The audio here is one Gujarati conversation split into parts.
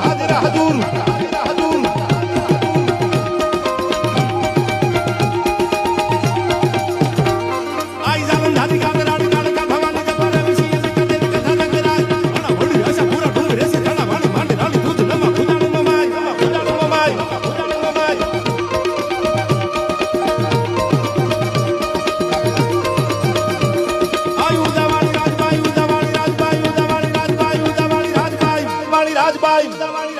هذه راح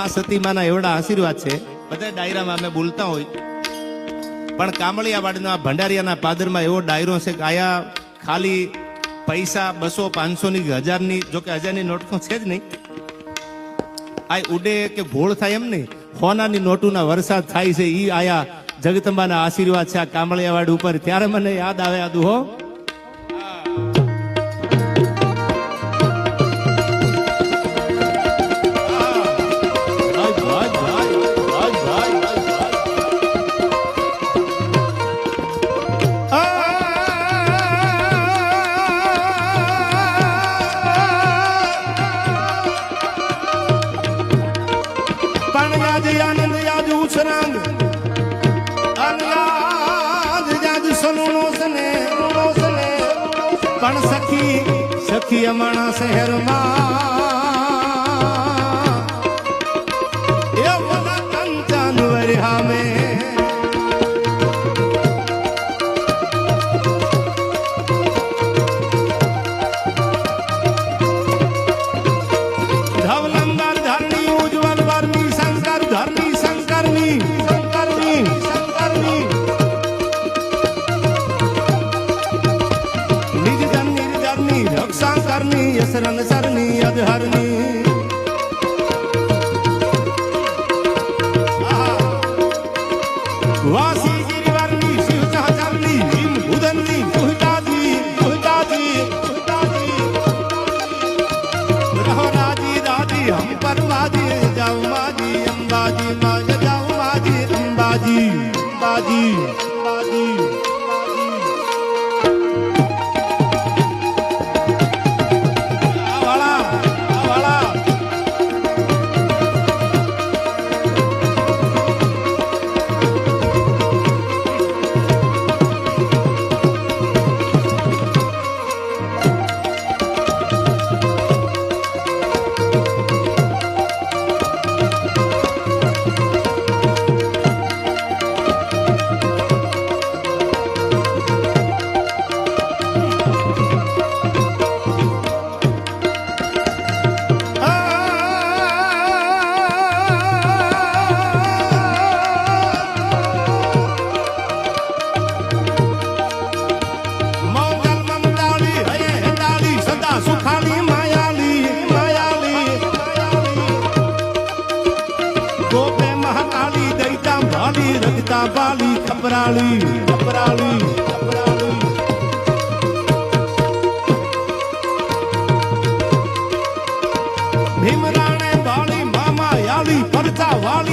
મા સતીમાના એવડા આશીર્વાદ છે. બધા ડાયરામાં અમે બોલતા હોય. પણ કામળિયાવાડના ભંડારિયાના પાદરમાં એવો ડાયરો છે કે આયા ખાલી પૈસા બસો પાંચસો ની હજારની, જો કે હજારની નોટ તો છે જ નહીં. આ ઉડે કે ઘોળ થાય એમ નહીં. હોનાની નોટોના વરસાદ થાય છે, ઈ આયા જગતંબાના આશીર્વાદ છે આ કામળિયાવાડ ઉપર. ત્યારે મને યાદ આવે આ દુહો યાદ આનંદ યાદ ઉછરંગ. યાદ યાદ સનુનો સને સને. પણ સખી સખી અમાણા શહેરમાં કરની યશરન સરની અધહરની વાસી ગિરિવરની શિવ સહચરની ભીમ ભુદનની કુહતાજી કુહતાજી કુહતાજી રહો રાજી રાજી હમ પર જાઉં રગતા બાલી ખપરાળી ખપરાળી ભીમરાણે વાળી મામા યાળી પરચા વાળી